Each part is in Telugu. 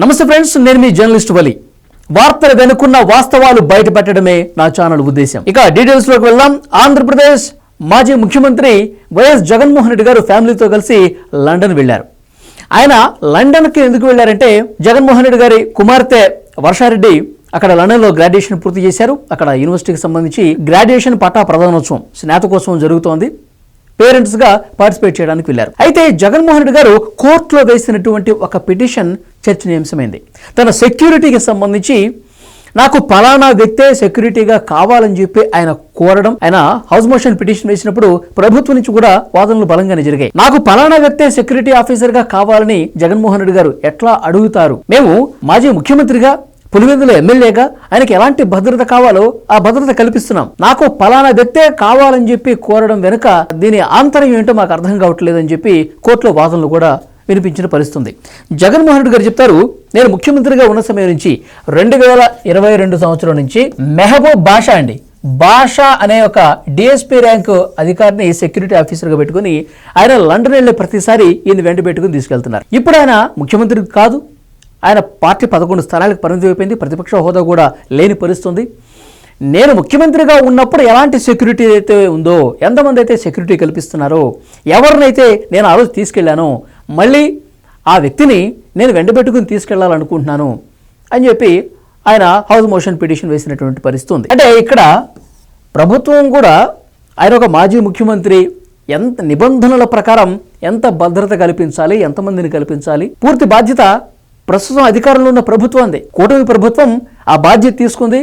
నమస్తే ఫ్రెండ్స్ నేను మీ జర్నలిస్ట్ వలి. వార్తలు వెనుకున్న వాస్తవాలు బయటపెట్టడమే నా ఛానల్ ఉద్దేశం ఇక డీటెయిల్స్లోకి వెళ్దాం. ఆంధ్రప్రదేశ్ మాజీ ముఖ్యమంత్రి వైఎస్ జగన్మోహన్ రెడ్డి గారు ఫ్యామిలీతో కలిసి లండన్ వెళ్ళారు ఆయన లండన్కి ఎందుకు వెళ్ళారంటే జగన్మోహన్ రెడ్డి గారి కుమార్తె వర్షారెడ్డి అక్కడ లండన్లో గ్రాడ్యుయేషన్ పూర్తి చేశారు. అక్కడ యూనివర్సిటీకి సంబంధించి గ్రాడ్యుయేషన్ పట్టా ప్రధానోత్సవం స్నాతకోత్సవం జరుగుతోంది. పేరెంట్స్గా పార్టిసిపేట్ చేయడానికి వెళ్ళారు. అయితే జగన్మోహన్ రెడ్డి గారు కోర్టులో వేసినటువంటి ఒక పిటిషన్ చర్చనీయాంశమైంది. తన సెక్యూరిటీకి సంబంధించి నాకు పలానా వ్యక్తే సెక్యూరిటీగా కావాలని చెప్పి ఆయన కోరడం ఆయన హౌస్ మోషన్ పిటిషన్ వేసినప్పుడు ప్రభుత్వం నుంచి కూడా వాదనలు బలంగానే జరిగాయి. నాకు పలానా వ్యక్తే సెక్యూరిటీ ఆఫీసర్గా కావాలని జగన్మోహన్ రెడ్డి గారు ఎట్లా అడుగుతారు? మేము మాజీ ముఖ్యమంత్రిగా పులివెందుల ఎమ్మెల్యేగా ఆయనకి ఎలాంటి భద్రత కావాలో ఆ భద్రత కల్పిస్తున్నాం. నాకు పలానా వ్యక్తే కావాలని చెప్పి కోరడం వెనుక దీని ఆంతర్యం ఏంటో మాకు అర్థం కావట్లేదని చెప్పి కోర్టులో వాదనలు కూడా వినిపించిన పరిస్థితుంది. జగన్మోహన్ రెడ్డి గారు చెప్తారు నేను ముఖ్యమంత్రిగా ఉన్న సమయం నుంచి రెండు వేల ఇరవై రెండు సంవత్సరం నుంచి మెహబూబ్ భాష అండి. భాష అనే ఒక డిఎస్పీ ర్యాంకు అధికారిని సెక్యూరిటీ ఆఫీసర్గా పెట్టుకుని ఆయన లండన్ వెళ్ళే ప్రతిసారి ఈయన వెంట పెట్టుకుని తీసుకెళ్తున్నారు. ఇప్పుడు ఆయన ముఖ్యమంత్రి కాదు. ఆయన పార్టీ పదకొండు స్థానాలకు పరిమితి అయిపోయింది. ప్రతిపక్ష హోదా కూడా లేని పరిస్థితుంది. నేను ముఖ్యమంత్రిగా ఉన్నప్పుడు ఎలాంటి సెక్యూరిటీ అయితే ఉందో ఎంతమంది అయితే సెక్యూరిటీ కల్పిస్తున్నారో ఎవరినైతే నేను ఆ రోజు తీసుకెళ్ళానో మళ్ళీ ఆ వ్యక్తిని నేను వెంటబెట్టుకుని తీసుకెళ్ళాలనుకుంటున్నాను అని చెప్పి ఆయన హౌస్ మోషన్ పిటిషన్ వేసినటువంటి పరిస్థితి ఉంది. అంటే ఇక్కడ ప్రభుత్వం కూడా ఆయన ఒక మాజీ ముఖ్యమంత్రి ఎంత నిబంధనల ప్రకారం ఎంత భద్రత కల్పించాలి ఎంతమందిని కల్పించాలి పూర్తి బాధ్యత ప్రస్తుతం అధికారంలో ఉన్న ప్రభుత్వంది కూటమి ప్రభుత్వం ఆ బాధ్యత తీసుకుంది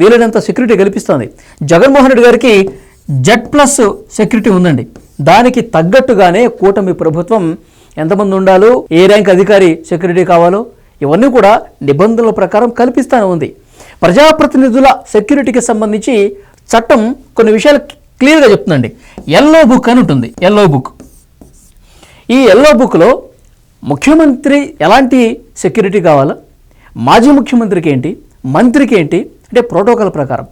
వీలైనంత సెక్యూరిటీ కల్పిస్తుంది. జగన్మోహన్ రెడ్డి గారికి జెడ్ ప్లస్ సెక్యూరిటీ ఉందండి. దానికి తగ్గట్టుగానే కూటమి ప్రభుత్వం ఎంతమంది ఉండాలో ఏ ర్యాంక్ అధికారి సెక్యూరిటీ కావాలో ఇవన్నీ కూడా నిబంధనల ప్రకారం కల్పిస్తానే ఉంది. ప్రజాప్రతినిధుల సెక్యూరిటీకి సంబంధించి చట్టం కొన్ని విషయాలు క్లియర్గా చెప్తుందండి. ఎల్లో బుక్ అని ఉంటుంది. ఎల్లో బుక్ ఈ ఎల్లో బుక్లో ముఖ్యమంత్రి ఎలాంటి సెక్యూరిటీ కావాలా? మాజీ ముఖ్యమంత్రికి ఏంటి? మంత్రికి ఏంటి? అంటే ప్రోటోకాల్ ప్రకారం.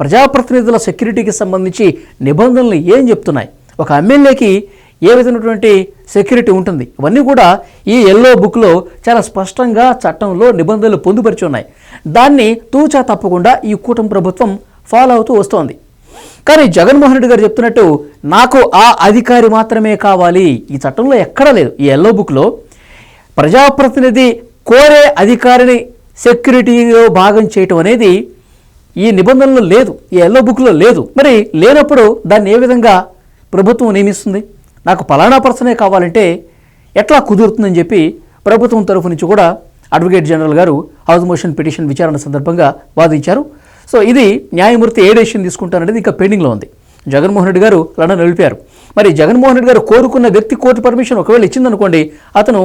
ప్రజాప్రతినిధుల సెక్యూరిటీకి సంబంధించి నిబంధనలు ఏం చెప్తున్నాయి? ఒక ఎమ్మెల్యేకి ఏ విధమైనటువంటి సెక్యూరిటీ ఉంటుంది? ఇవన్నీ కూడా ఈ ఎల్లో బుక్లో చాలా స్పష్టంగా చట్టంలో నిబంధనలు పొందుపరిచి ఉన్నాయి. దాన్ని తూచా తప్పకుండా ఈ కూటమి ప్రభుత్వం ఫాలో అవుతూ వస్తోంది. కానీ జగన్మోహన్ రెడ్డి గారు చెప్తున్నట్టు నాకు ఆ అధికారి మాత్రమే కావాలి. ఈ చట్టంలో ఎక్కడా లేదు. ఈ ఎల్లో బుక్లో ప్రజాప్రతినిధి కోరే అధికారిని సెక్యూరిటీలో భాగం చేయటం అనేది ఈ నిబంధనలో లేదు. ఈ ఎల్లో బుక్లో లేదు. మరి లేనప్పుడు దాన్ని ఏ విధంగా ప్రభుత్వం నియమిస్తుంది? నాకు పలానా పర్సనే కావాలంటే ఎట్లా కుదురుతుందని చెప్పి ప్రభుత్వం తరఫు నుంచి కూడా అడ్వకేట్ జనరల్ గారు హౌస్ మోషన్ పిటిషన్ విచారణ సందర్భంగా వాదించారు. సో ఇది న్యాయమూర్తి ఏ డెసిషన్ తీసుకుంటారనేది ఇంకా పెండింగ్లో ఉంది. జగన్మోహన్ రెడ్డి గారు లండన్ వెళ్ళిపోయారు. మరి జగన్మోహన్ రెడ్డి గారు కోరుకున్న వ్యక్తి కోర్టు పర్మిషన్ ఒకవేళ ఇచ్చిందనుకోండి అతను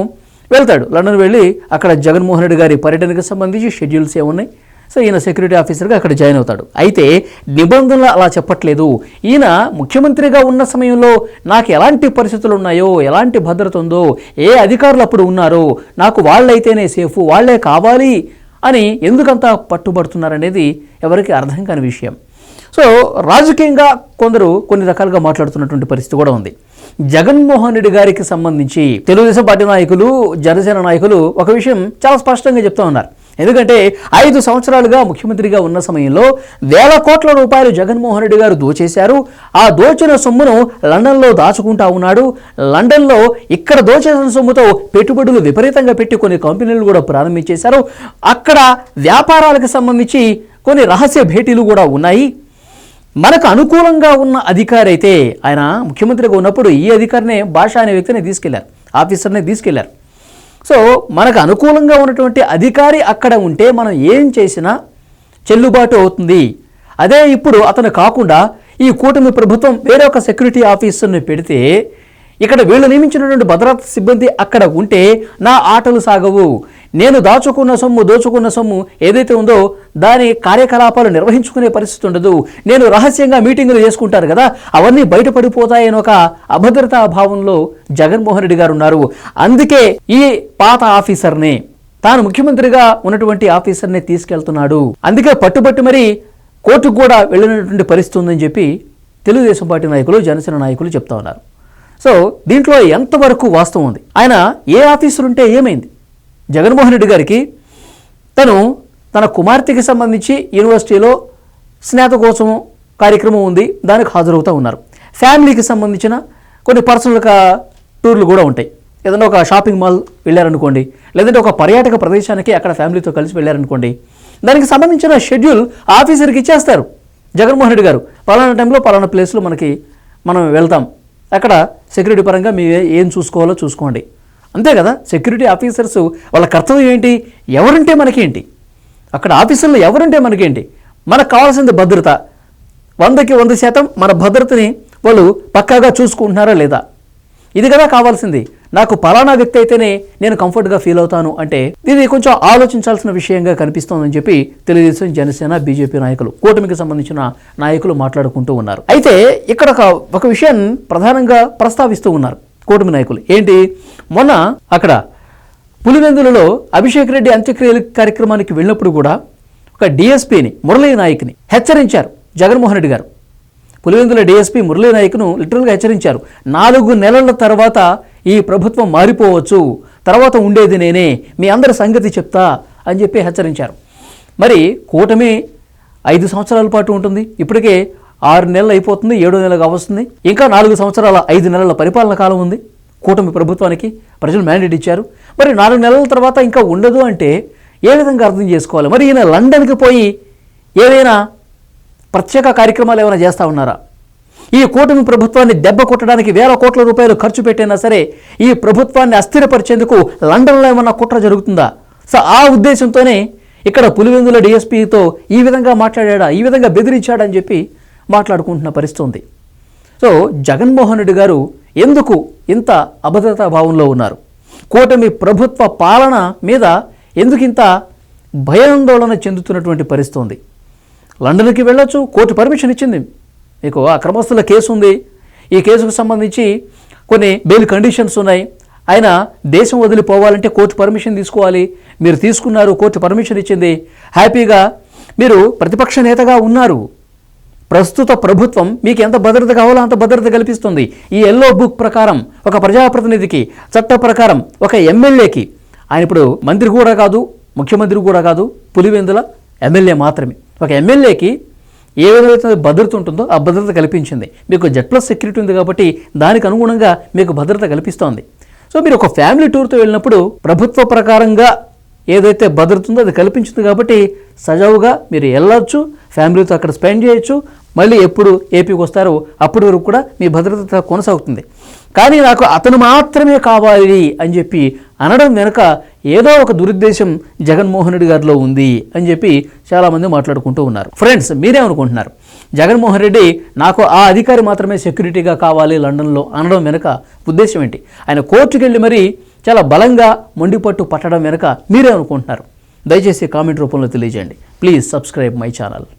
వెళ్తాడు. లండన్ వెళ్ళి అక్కడ జగన్మోహన్ రెడ్డి గారి పర్యటనకు సంబంధించి షెడ్యూల్స్ ఏమున్నాయి? సో ఈయన సెక్యూరిటీ ఆఫీసర్గా అక్కడ జాయిన్ అవుతాడు. అయితే నిబంధనలు అలా చెప్పట్లేదు. ఈయన ముఖ్యమంత్రిగా ఉన్న సమయంలో నాకు ఎలాంటి పరిస్థితులు ఉన్నాయో ఎలాంటి భద్రత ఉందో ఏ అధికారులు అప్పుడు ఉన్నారో నాకు వాళ్ళైతేనే సేఫ్ వాళ్ళే కావాలి అని ఎందుకంత పట్టుబడుతున్నారనేది ఎవరికి అర్థం కాని విషయం. సో రాజకీయంగా కొందరు కొన్ని రకాలుగా మాట్లాడుతున్నటువంటి పరిస్థితి కూడా ఉంది. జగన్మోహన్ రెడ్డి గారికి సంబంధించి తెలుగుదేశం పార్టీ నాయకులు జనసేన నాయకులు ఒక విషయం చాలా స్పష్టంగా చెప్తా ఉన్నారు. ఎందుకంటే ఐదు సంవత్సరాలుగా ముఖ్యమంత్రిగా ఉన్న సమయంలో వేల కోట్ల రూపాయలు జగన్మోహన్ రెడ్డి గారు దోచేశారు. ఆ దోచిన సొమ్మును లండన్లో దాచుకుంటా ఉన్నాడు. లండన్లో ఇక్కడ దోచేసిన సొమ్ముతో పెట్టుబడులు విపరీతంగా పెట్టి కొన్ని కంపెనీలు కూడా ప్రారంభించేశారు. అక్కడ వ్యాపారాలకు సంబంధించి కొన్ని రహస్య భేటీలు కూడా ఉన్నాయి. మనకు అనుకూలంగా ఉన్న అధికారి అయితే ఆయన ముఖ్యమంత్రిగా ఉన్నప్పుడు ఈ అధికారినే భాష అనే వ్యక్తిని తీసుకెళ్ళారు. ఆఫీసర్ని తీసుకెళ్ళారు. సో మనకు అనుకూలంగా ఉన్నటువంటి అధికారి అక్కడ ఉంటే మనం ఏం చేసినా చెల్లుబాటు అవుతుంది. అదే ఇప్పుడు అతను కాకుండా ఈ కూటమి ప్రభుత్వం వేరే ఒక సెక్యూరిటీ ఆఫీసర్ని పెడితే ఇక్కడ వీళ్ళు నియమించినటువంటి భద్రతా సిబ్బంది అక్కడ ఉంటే నా ఆటలు సాగవు. నేను దాచుకున్న సొమ్ము దోచుకున్న సొమ్ము ఏదైతే ఉందో దాని కార్యకలాపాలు నిర్వహించుకునే పరిస్థితి ఉండదు. నేను రహస్యంగా మీటింగులు చేసుకుంటారు కదా అవన్నీ బయటపడిపోతాయని ఒక అభద్రతా భావంలో జగన్మోహన్ రెడ్డి గారు ఉన్నారు. అందుకే ఈ పాత ఆఫీసర్ని తాను ముఖ్యమంత్రిగా ఉన్నటువంటి ఆఫీసర్ని తీసుకెళ్తున్నాడు. అందుకే పట్టుబట్టి మరి కోర్టుకు కూడా వెళ్ళినటువంటి పరిస్థితి ఉందని చెప్పి తెలుగుదేశం పార్టీ నాయకులు జనసేన నాయకులు చెప్తా ఉన్నారు. సో దీంట్లో ఎంతవరకు వాస్తవం ఉంది? ఆయన ఏ ఆఫీసర్ ఉంటే ఏమైంది? జగన్మోహన్ రెడ్డి గారికి తను తన కుమార్తెకి సంబంధించి యూనివర్సిటీలో స్నాతకోత్సవం కార్యక్రమం ఉంది దానికి హాజరవుతూ ఉన్నారు. ఫ్యామిలీకి సంబంధించిన కొన్ని పర్సనల్ టూర్లు కూడా ఉంటాయి. ఏదైనా ఒక షాపింగ్ మాల్ వెళ్ళారనుకోండి లేదంటే ఒక పర్యాటక ప్రదేశానికి అక్కడ ఫ్యామిలీతో కలిసి వెళ్ళారనుకోండి దానికి సంబంధించిన షెడ్యూల్ ఆఫీసర్కి ఇచ్చేస్తారు జగన్మోహన్ రెడ్డి గారు. పలానా టైంలో పలానా ప్లేస్లో మనకి మనం వెళ్తాం. అక్కడ సెక్యూరిటీ పరంగా మీ ఏం చూసుకోవాలో చూసుకోండి. అంతే కదా? సెక్యూరిటీ ఆఫీసర్స్ వాళ్ళ కర్తవ్యం ఏంటి? ఎవరుంటే మనకేంటి? అక్కడ ఆఫీసుల్లో ఎవరుంటే మనకేంటి? మనకు కావాల్సింది భద్రత. వందకి వంద శాతం మన భద్రతని వాళ్ళు పక్కాగా చూసుకుంటున్నారా లేదా? ఇది కదా కావాల్సింది. నాకు పలానా వ్యక్తి అయితేనే నేను కంఫర్ట్గా ఫీల్ అవుతాను అంటే ఇది కొంచెం ఆలోచించాల్సిన విషయంగా కనిపిస్తోందని చెప్పి తెలుగుదేశం జనసేన బీజేపీ నాయకులు కూటమికి సంబంధించిన నాయకులు మాట్లాడుకుంటూ ఉన్నారు. అయితే ఇక్కడ ఒక ఒక విషయం ప్రధానంగా ప్రస్తావిస్తూ ఉన్నారు. కూటమి నాయకులు. ఏంటి? మొన్న అక్కడ పులివెందులలో అభిషేక్ రెడ్డి అంత్యక్రియల కార్యక్రమానికి వెళ్ళినప్పుడు కూడా ఒక డిఎస్పీని మురళీ నాయక్ని హెచ్చరించారు జగన్మోహన్ రెడ్డి గారు. పులివెందుల డిఎస్పీ మురళీ నాయక్ను లిటరల్గా హెచ్చరించారు. నాలుగు నెలల తర్వాత ఈ ప్రభుత్వం మారిపోవచ్చు తర్వాత ఉండేది నేనే మీ అందరి సంగతి చెప్తా అని చెప్పి హెచ్చరించారు. మరి కూటమి ఐదు సంవత్సరాల పాటు ఉంటుంది. ఇప్పటికే ఆరు నెలలు అయిపోతుంది ఏడో నెలగా వస్తుంది ఇంకా నాలుగు సంవత్సరాల ఐదు నెలల పరిపాలన కాలం ఉంది. కూటమి ప్రభుత్వానికి ప్రజలు మ్యాండేట్ ఇచ్చారు. మరి నాలుగు నెలల తర్వాత ఇంకా ఉండదు అంటే ఏ విధంగా అర్థం చేసుకోవాలి? మరి ఈయన లండన్కి పోయి ఏదైనా ప్రత్యేక కార్యక్రమాలు ఏమైనా చేస్తూ ఉన్నారా? ఈ కూటమి ప్రభుత్వాన్ని దెబ్బ కొట్టడానికి వేల కోట్ల రూపాయలు ఖర్చు పెట్టైనా సరే ఈ ప్రభుత్వాన్ని అస్థిరపరిచేందుకు లండన్లో ఏమన్నా కుట్ర జరుగుతుందా? సో ఆ ఉద్దేశంతోనే ఇక్కడ పులివెందుల డిఎస్పీతో ఈ విధంగా మాట్లాడా ఈ విధంగా బెదిరించాడని చెప్పి మాట్లాడుకుంటున్న పరిస్థితి ఉంది. సో జగన్మోహన్ రెడ్డి గారు ఎందుకు ఇంత అభద్రతా భావంలో ఉన్నారు? కూటమి ప్రభుత్వ పాలన మీద ఎందుకు ఇంత భయాందోళన చెందుతున్నటువంటి పరిస్థితి ఉంది? లండన్కి వెళ్ళొచ్చు కోర్టు పర్మిషన్ ఇచ్చింది. మీకు అక్రమస్తుల కేసు ఉంది. ఈ కేసుకు సంబంధించి కొన్ని బెయిల్ కండిషన్స్ ఉన్నాయి. ఆయన దేశం వదిలిపోవాలంటే కోర్టు పర్మిషన్ తీసుకోవాలి. మీరు తీసుకున్నారు కోర్టు పర్మిషన్ ఇచ్చింది. హ్యాపీగా మీరు ప్రతిపక్ష నేతగా ఉన్నారు. ప్రస్తుత ప్రభుత్వం మీకు ఎంత భద్రత కావాలో అంత భద్రత కల్పిస్తుంది. ఈ ఎల్లో బుక్ ప్రకారం ఒక ప్రజాప్రతినిధికి చట్ట ప్రకారం ఒక ఎమ్మెల్యేకి. ఆయన ఇప్పుడు మంత్రి కూడా కాదు ముఖ్యమంత్రి కూడా కాదు పులివెందుల ఎమ్మెల్యే మాత్రమే. ఒక ఎమ్మెల్యేకి ఏ విధమైన భద్రత ఉంటుందో ఆ భద్రత కల్పించింది. మీకు జెడ్ ప్లస్ సెక్యూరిటీ ఉంది కాబట్టి దానికి అనుగుణంగా మీకు భద్రత కల్పిస్తోంది. సో మీరు ఒక ఫ్యామిలీ టూర్తో వెళ్ళినప్పుడు ప్రభుత్వ ప్రకారంగా ఏదైతే భద్రత ఉందో అది కల్పించింది కాబట్టి సజావుగా మీరు వెళ్ళొచ్చు ఫ్యామిలీతో అక్కడ స్పెండ్ చేయొచ్చు. మళ్ళీ ఎప్పుడు ఏపీకి వస్తారో అప్పటి వరకు కూడా మీ భద్రత కొనసాగుతుంది. కానీ నాకు అతను మాత్రమే కావాలి అని చెప్పి అనడం వెనుక ఏదో ఒక దురుద్దేశం జగన్మోహన్ రెడ్డి గారిలో ఉంది అని చెప్పి చాలామంది మాట్లాడుకుంటూ ఉన్నారు. ఫ్రెండ్స్ మీరేమనుకుంటున్నారు? జగన్మోహన్ రెడ్డి నాకు ఆ అధికారి మాత్రమే సెక్యూరిటీగా కావాలి లండన్లో అనడం వెనుక ఉద్దేశం ఏంటి? ఆయన కోర్టుకెళ్ళి మరీ చాలా బలంగా మొండిపట్టు పట్టడం వెనుక మీరే అనుకుంటున్నారు. దయచేసి కామెంట్ రూపంలో తెలియజేయండి. Please subscribe my channel